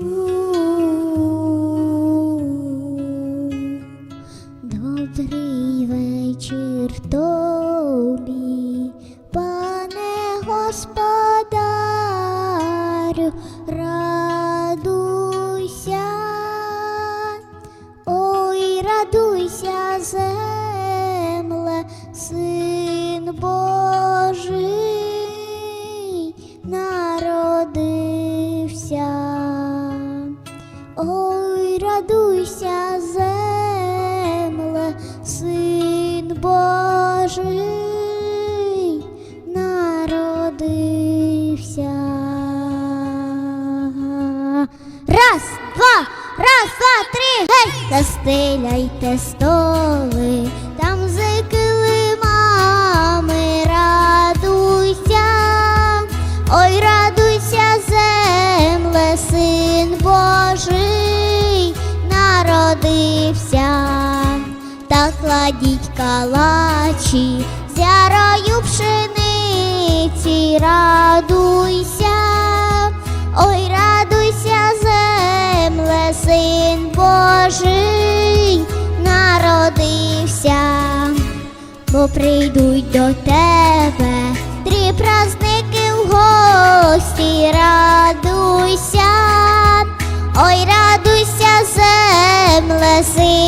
Добрий Ой, радуйся, земле, син Божий народився. Раз, два, раз, два, три, гей! Застеляйте столи, та калачі, з ярою пшениці, радуйся, ой, радуйся, земле, син Божий народився. Бо прийдуть до тебе три праздники в гості, радуйся, ой, радуйся, земле, син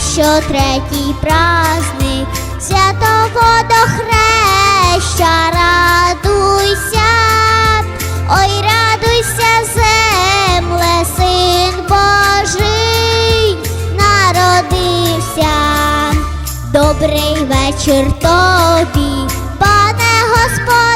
що третій праздник святого до хреща, радуйся, ой, радуйся, земле, син Божий народився. Добрий вечір тобі, пане господарю,